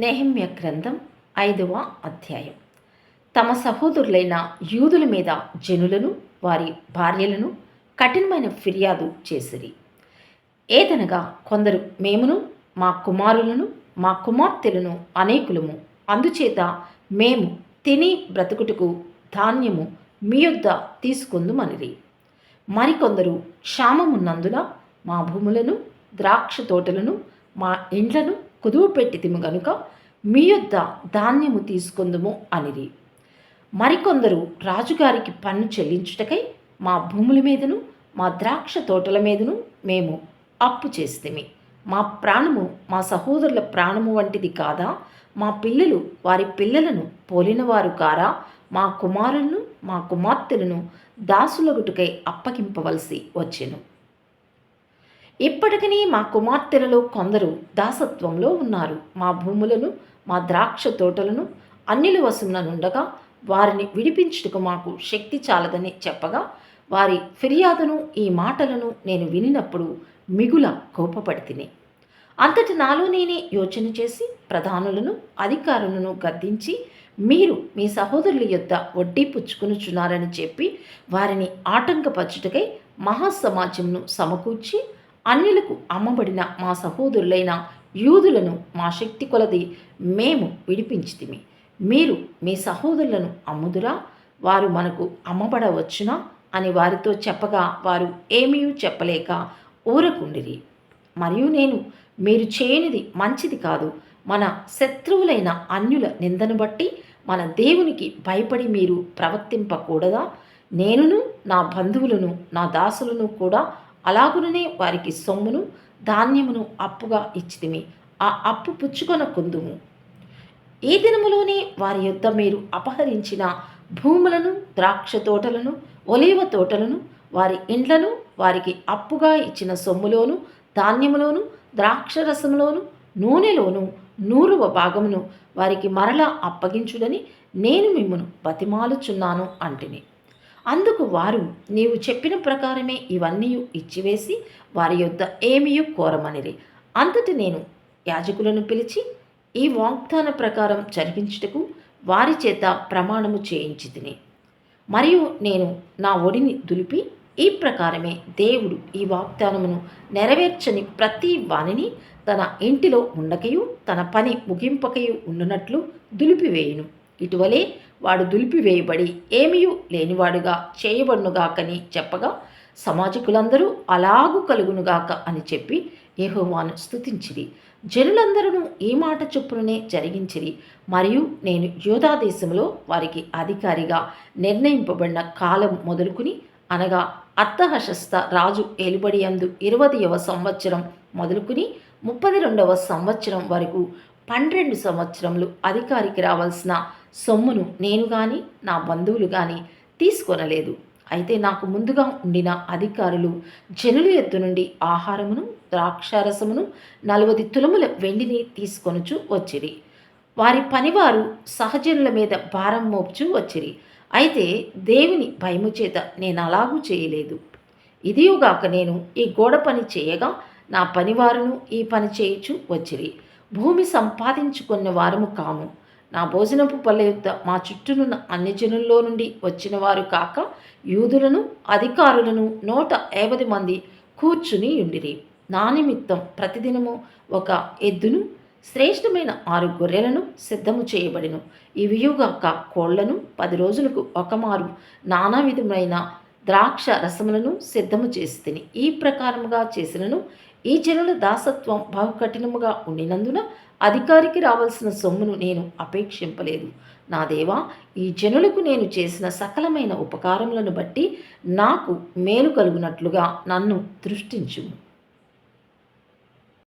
నెహమ్య గ్రంథం ఐదవ అధ్యాయం. తమ సహోదరులైన యూదుల మీద జనులను వారి భార్యలను కఠినమైన ఫిర్యాదు చేసిరి. ఏదనగా కొందరు మేమును మా కుమారులను మా కుమార్తెలను అనేకులము. అందుచేత మేము తిని బ్రతుకుటకు ధాన్యము మీ యొద్ద తీసుకుందుమనిరి. మరికొందరు క్షామమున్నందున మా భూములను ద్రాక్ష తోటలను మా ఇండ్లను కుదువు పెట్టితిము గనుక మీ యొద్ద ధాన్యము తీసుకుందుము అనిరి. మరికొందరు రాజుగారికి పన్ను చెల్లించుటకై మా భూముల మీదను మా ద్రాక్ష తోటల మీదను మేము అప్పు చేస్తేమి. మా ప్రాణము మా సహోదరుల ప్రాణము వంటిది కాదా? మా పిల్లలు వారి పిల్లలను పోలినవారు కారా? మా కుమారులను మా కుమార్తెలను దాసులగుటుకై అప్పగింపవలసి వచ్చెను. ఇప్పటికీ మా కుమార్తెలలో కొందరు దాసత్వంలో ఉన్నారు. మా భూములను మా ద్రాక్ష తోటలను అన్నిల వశముననుండగా వారిని విడిపించుటకు మాకు శక్తి చాలదని చెప్పగా వారి ఫిర్యాదును ఈ మాటలను నేను వినినప్పుడు మిగుల కోపపడి తిని అంతటి నాలో నేనే యోచన చేసి ప్రధానులను అధికారులను గద్దించి మీరు మీ సహోదరుల యొద్ద వడ్డీ పుచ్చుకునుచున్నారని చెప్పి వారిని ఆటంకపరచుటకై మహాసమాజంను సమకూర్చి అన్యులకు అమ్మబడిన మా సహోదరులైన యూదులను మా శక్తి కొలది మేము విడిపించితిమి. మీరు మీ సహోదరులను అమ్ముదురా? వారు మనకు అమ్మబడవచ్చునా? అని వారితో చెప్పగా వారు ఏమీ చెప్పలేక ఊరకుండిరి. మరియు నేను మీరు చేయనిది మంచిది కాదు. మన శత్రువులైన అన్యుల నిందను బట్టి మన దేవునికి భయపడి మీరు ప్రవర్తింపకూడదా? నేనును నా బంధువులను నా దాసులను కూడా అలాగుననే వారికి సొమ్మును ధాన్యమును అప్పుగా ఇచ్చితిమి. ఆ అప్పు పుచ్చుకొన కుందుము. ఈ దినములోనే వారి యొద్ద మీరు అపహరించిన భూములను ద్రాక్ష తోటలను ఒలీవ తోటలను వారి ఇండ్లను వారికి అప్పుగా ఇచ్చిన సొమ్ములోను ధాన్యములోను ద్రాక్షరసములోను నూనెలోను నూరువ భాగమును వారికి మరలా అప్పగించుడని నేను మిమ్మను బతిమాలుచున్నాను అంటిని అందుకు వారు నీవు చెప్పిన ప్రకారమే ఇవన్నీ ఇచ్చివేసి వారి యొద్ద ఏమీ కోరమనిరి. అంతటి నేను యాజకులను పిలిచి ఈ వాగ్దాన ప్రకారం జరిపించుటకు వారి చేత ప్రమాణము చేయించి తిని మరియు నేను నా ఒడిని దులిపి ఈ ప్రకారమే దేవుడు ఈ వాగ్దానమును నెరవేర్చని ప్రతి వానిని తన ఇంటిలో ఉండకయు తన పని ముగింపకయు ఉండునట్లు దులిపివేయును. ఇటువలే వాడు దులిపివేయబడి ఏమీ లేనివాడుగా చేయబడునుగాకని చెప్పగా సమాజకులందరూ అలాగు కలుగునుగాక అని చెప్పి యెహోవాను స్థుతించిరి జనులందరూ ఈ మాట చొప్పుననే జరిగించిరి. మరియు నేను యోధా దేశంలో వారికి అధికారిగా నిర్ణయింపబడిన కాలం మొదలుకుని అనగా అర్థహశస్త రాజు ఏలుబడి అందు సంవత్సరం మొదలుకుని ముప్పది రెండవ సంవత్సరం వరకు పన్నెండు సంవత్సరములు అధికారికి రావాల్సిన సొమ్మును నేను కానీ నా బంధువులు కానీ తీసుకొనలేదు. అయితే నాకు ముందుగా ఉండిన అధికారులు జనుల ఎత్తు నుండి ఆహారమును ద్రాక్షారసమును నలవది తులముల వెండిని తీసుకొనుచు వచ్చిరి. వారి పనివారు సహజనుల మీద భారం మోపుచు వచ్చిరి. అయితే దేవుని భయము చేత నేను అలాగూ చేయలేదు. ఇదియుగాక నేను ఈ గోడ పని చేయగా నా పనివారును ఈ పని చేయుచు వచ్చిరి. భూమి సంపాదించుకున్న వారము కాము. నా భోజనపు పల్లె యుద్ధ మా చుట్టూనున్న అన్ని జనుల్లో నుండి వచ్చిన వారు కాక యూదులను అధికారులను నూట యాభై మంది కూర్చుని ఉండిరి నా నిమిత్తం ప్రతిదినము ఒక ఎద్దును శ్రేష్టమైన ఆరు గొర్రెలను సిద్ధము చేయబడిను. ఇవియుగాక కోళ్ళను పది రోజులకు ఒక మారు. నానా విధమైన ద్రాక్ష రసములను సిద్ధము చేసి తిని ఈ ప్రకారముగా చేసినను ఈ జనుల దాసత్వం బహు కఠినముగా ఉండినందున అధికారికి రావాల్సిన సొమ్మును నేను అపేక్షింపలేదు. నా దేవా ఈ జనులకు నేను చేసిన సకలమైన ఉపకారములను బట్టి నాకు మేలు కలుగునట్లుగా నన్ను దృష్టించుము.